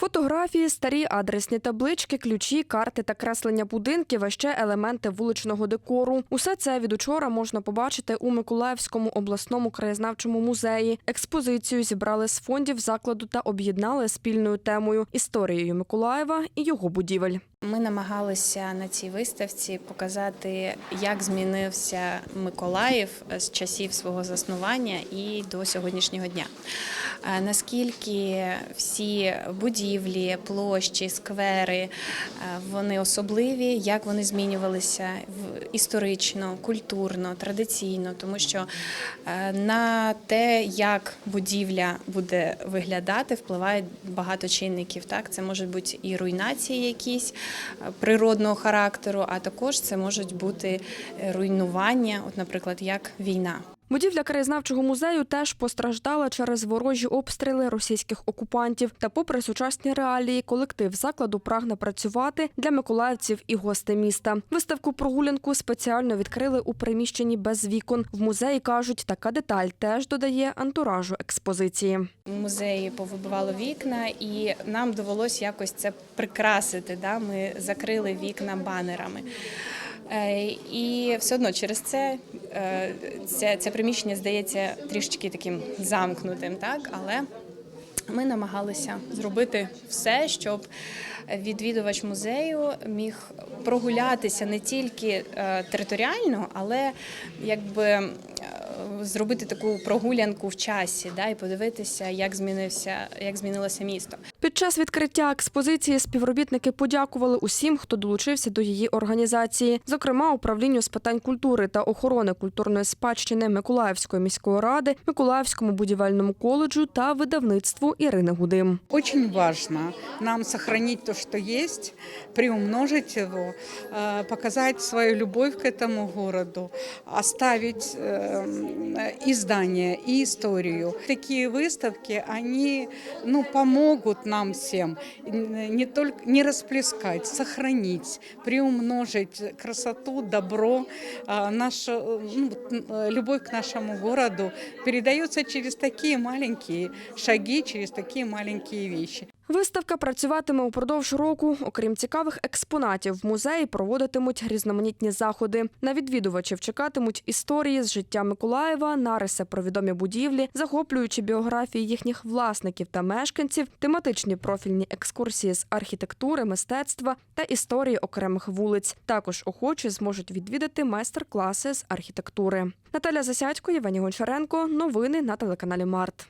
Фотографії, старі адресні таблички, ключі, карти та креслення будинків, а ще елементи вуличного декору. Усе це від учора можна побачити у Миколаївському обласному краєзнавчому музеї. Експозицію зібрали з фондів закладу та об'єднали спільною темою історією Миколаєва і його будівель. Ми намагалися на цій виставці показати, як змінився Миколаїв з часів свого заснування і до сьогоднішнього дня. Е, Наскільки всі будівлі, площі, сквери е, вони особливі, як вони змінювалися історично, культурно, традиційно, тому що е, на те, як будівля буде виглядати, впливає багато чинників. Так, це можуть бути і руйнації якісь е, природного характеру, а також це можуть бути руйнування, от, наприклад, як війна. Будівля краєзнавчого музею теж постраждала через ворожі обстріли російських окупантів. Та, попри сучасні реалії, колектив закладу прагне працювати для миколаївців і гостей міста. Виставку прогулянку спеціально відкрили у приміщенні без вікон. В музеї кажуть, така деталь теж додає антуражу експозиції. Музеї повибивало вікна, і нам довелося якось це прикрасити. Да? Ми закрили вікна банерами. Е, І все одно через це це, це приміщення здається трішечки таким замкнутим, так? але ми намагалися зробити все, щоб відвідувач музею міг прогулятися не тільки е, територіально, але якби е, зробити таку прогулянку в часі, да, і подивитися, як змінився, як змінилося місто. Під час відкриття експозиції співробітники подякували усім, хто долучився до її організації, зокрема управлінню з питань культури та охорони культурної спадщини Миколаївської міської ради, Миколаївському будівельному коледжу та видавництву Ірини Гудим. Очень важно нам сохранить то, что есть, приумножить его, э, показать свою любовь к этому городу, оставить э, и здание, и историю. Такие выставки, они ну, помогут нам всем не только не расплескать, сохранить, приумножить красоту, добро. А Наша э, ну, э, любовь к нашему городу передается через такие маленькие шаги, через такие маленькие вещи. Виставка працюватиме упродовж року. Окрім цікавих експонатів, в музеї проводитимуть різноманітні заходи. На відвідувачів чекатимуть історії з життя Миколаєва, нариси про відомі будівлі, захоплюючи біографії їхніх власників та мешканців, тематичні профільні екскурсії з архітектури, мистецтва та історії окремих вулиць. Також охочі зможуть відвідати майстер-класи з архітектури. Наталя Засядько, Євгеній Гончаренко. Новини на телеканалі Март.